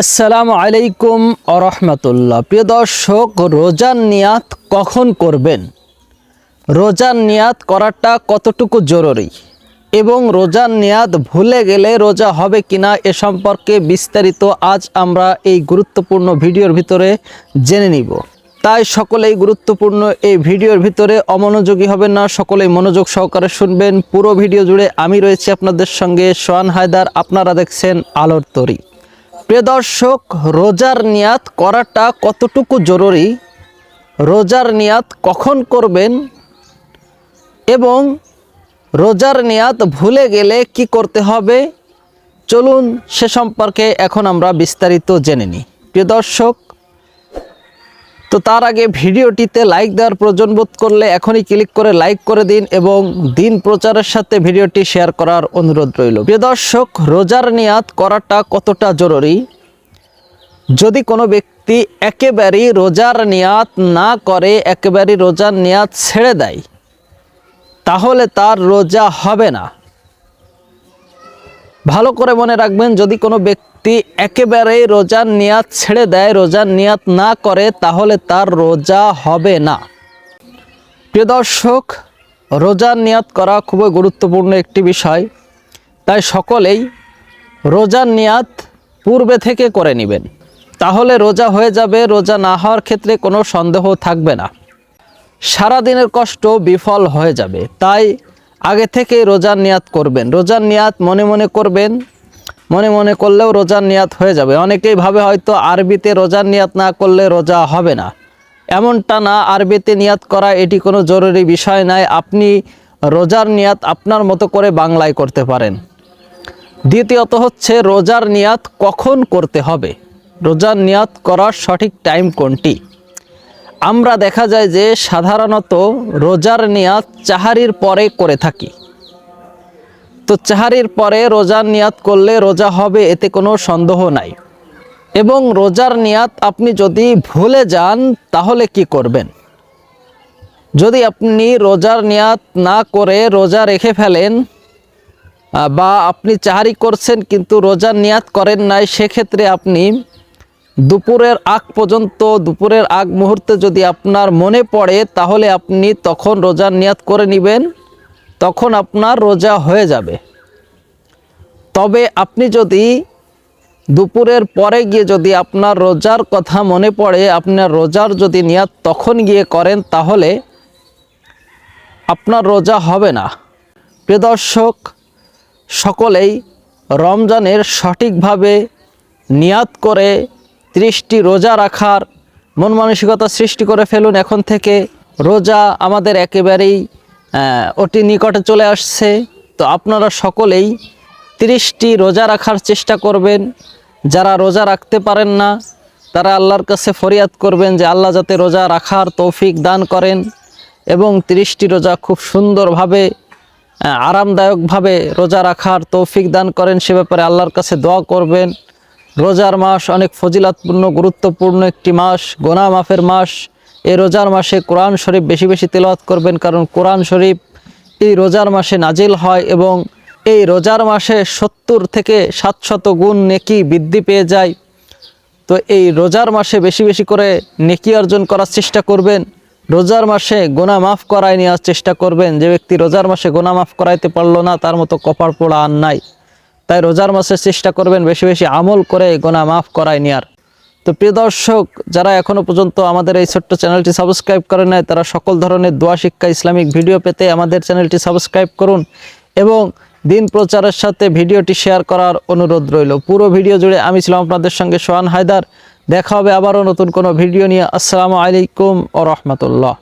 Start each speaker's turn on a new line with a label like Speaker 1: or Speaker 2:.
Speaker 1: আসসালামু আলাইকুম আরহামতুল্লাহ প্রিয় দর্শক, রোজার নিয়াত কখন করবেন? রোজার নিয়াত করাটা কতটুকু জরুরি? এবং রোজার নিয়াত ভুলে গেলে রোজা হবে কিনা এ সম্পর্কে বিস্তারিত আজ আমরা এই গুরুত্বপূর্ণ ভিডিওর ভিতরে জেনে নিব। তাই সকলেই গুরুত্বপূর্ণ এই ভিডিওর ভিতরে অমনোযোগী হবেন না, সকলেই মনোযোগ সহকারে শুনবেন। পুরো ভিডিও জুড়ে আমি রয়েছি আপনাদের সঙ্গে সোয়ান হায়দার। আপনারা দেখছেন আলোর তরি। প্রিয় দর্শক রোজার নিয়াত করাটা কতটুকু জরুরি? রোজার নিয়াত কখন করবেন? এবং রোজার নিয়াত ভুলে গেলে কি করতে হবে? চলুন সে সম্পর্কে এখন আমরা বিস্তারিত জেনে নিই। প্রিয় দর্শক তো তার আগে ভিডিওটিতে লাইক দেওয়ার প্রয়োজন বোধ করলে এখনই ক্লিক করে লাইক করে দিন এবং দিন প্রচারের সাথে ভিডিওটি শেয়ার করার অনুরোধ রইল। প্রিয় দর্শক, রোজার নিয়াত করাটা কতটা জরুরি? যদি কোনো ব্যক্তি একেবারেই রোজার নিয়াত না করে, একেবারেই রোজার নিয়াত ছেড়ে দেয়, তাহলে তার রোজা হবে না। ভালো করে মনে রাখবেন, যদি কোনো ব্যক্তি একেবারেই রোজার নিয়াত ছেড়ে দেয় রোজার নিয়াত না করে, তাহলে তার রোজা হবে না। প্রিয় দর্শক রোজার নিয়াত করা খুবই গুরুত্বপূর্ণ একটি বিষয়। তাই সকলেই রোজার নিয়াত পূর্বে থেকে করে নেবেন। তাহলে রোজা হয়ে যাবে, রোজা না হওয়ার ক্ষেত্রে কোনো সন্দেহ থাকবে না। সারা দিনের কষ্ট বিফল হয়ে যাবে। তাই আগে থেকেই রোজার নিয়াত করবেন। রোজার নিয়াত মনে মনে করবেন, মনে মনে করলেও রোজার নিয়াত হয়ে যাবে। অনেকেই ভাবে হয়তো আরবিতে রোজার নিয়াত না করলে রোজা হবে না। এমনটা না, আরবিতে নিয়াত করা এটি কোনো জরুরি বিষয় নয় আপনি রোজার নিয়াত আপনার মতো করে বাংলায় করতে পারেন। দ্বিতীয়ত হচ্ছে রোজার নিয়াত কখন করতে হবে? রোজার নিয়াত করার সঠিক টাইম কোনটি? আমরা দেখা যায় যে সাধারণত রোজার নিয়াত চাহারির পরে করে থাকি। তো চাহারির পরে রোজার নিয়াত করলে রোজা হবে, এতে কোনো সন্দেহ নাই। এবং রোজার নিয়াত আপনি যদি ভুলে যান, তাহলে কি করবেন? যদি আপনি রোজার নিয়াত না করে রোজা রেখে ফেলেন বা আপনি চাহারি করছেন কিন্তু রোজার নিয়াত করেন নাই, সেক্ষেত্রে আপনি দুপুরের আগ পর্যন্ত, দুপুরের আগ মুহূর্তে যদি আপনার মনে পড়ে, তাহলে আপনি তখন রোজার নিয়াত করে নেবেন। তখন আপনার রোজা হয়ে যাবে। তবে আপনি যদি দুপুরের পরে গিয়ে যদি আপনার রোজার কথা মনে পড়ে, আপনার রোজার যদি নিয়াত তখন গিয়ে করেন, তাহলে আপনার রোজা হবে না। প্রিয় দর্শক, সকলেই রমজানের সঠিকভাবে নিয়াত করে ত্রিশটি রোজা রাখার মন মানসিকতা সৃষ্টি করে ফেলুন। এখন থেকে রোজা আমাদের একেবারেই অতি নিকটে চলে আসছে। তো আপনারা সকলেই ত্রিশটি রোজা রাখার চেষ্টা করবেন। যারা রোজা রাখতে পারেন না, তারা আল্লাহর কাছে ফরিয়াদ করবেন যে আল্লাহ যাতে রোজা রাখার তৌফিক দান করেন এবং ত্রিশটি রোজা খুব সুন্দরভাবে আরামদায়কভাবে রোজা রাখার তৌফিক দান করেন। সে ব্যাপারে আল্লাহর কাছে দোয়া করবেন। রোজার মাস অনেক ফজিলাতপূর্ণ, গুরুত্বপূর্ণ একটি মাস। গোনা মাফের মাস। এই রোজার মাসে কোরআন শরীফ বেশি বেশি তেলাওয়াত করবেন কারণ কোরআন শরীফ এই রোজার মাসে নাজিল হয় এবং এই রোজার মাসে সত্তর থেকে সাতশত গুণ নেকি বৃদ্ধি পেয়ে যায়। তো এই রোজার মাসে বেশি বেশি করে নেকি অর্জন করার চেষ্টা করবেন। রোজার মাসে গোনা মাফ করায় নেওয়ার চেষ্টা করবেন। যে ব্যক্তি রোজার মাসে গোনা মাফ করাইতে পারল না, তার মতো কপার পোড়া আর নাই। তাই রোজার মাসে চেষ্টা করবেন বেশি বেশি আমল করে গোনা মাফ করায় নেওয়ার তো প্রিয় দর্শক, যারা এখনও পর্যন্ত আমাদের এই ছোট্ট চ্যানেলটি সাবস্ক্রাইব করে নেয় তারা সকল ধরনের দোয়া, শিক্ষা, ইসলামিক ভিডিও পেতে আমাদের চ্যানেলটি সাবস্ক্রাইব করুন এবং দিন প্রচারের সাথে ভিডিওটি শেয়ার করার অনুরোধ রইল। পুরো ভিডিও জুড়ে আমি ছিলাম আপনাদের সঙ্গে সোহান হায়দার। দেখা হবে আবারও নতুন কোনো ভিডিও নিয়ে। আসসালামু আলাইকুম ও রহমতুল্লাহ।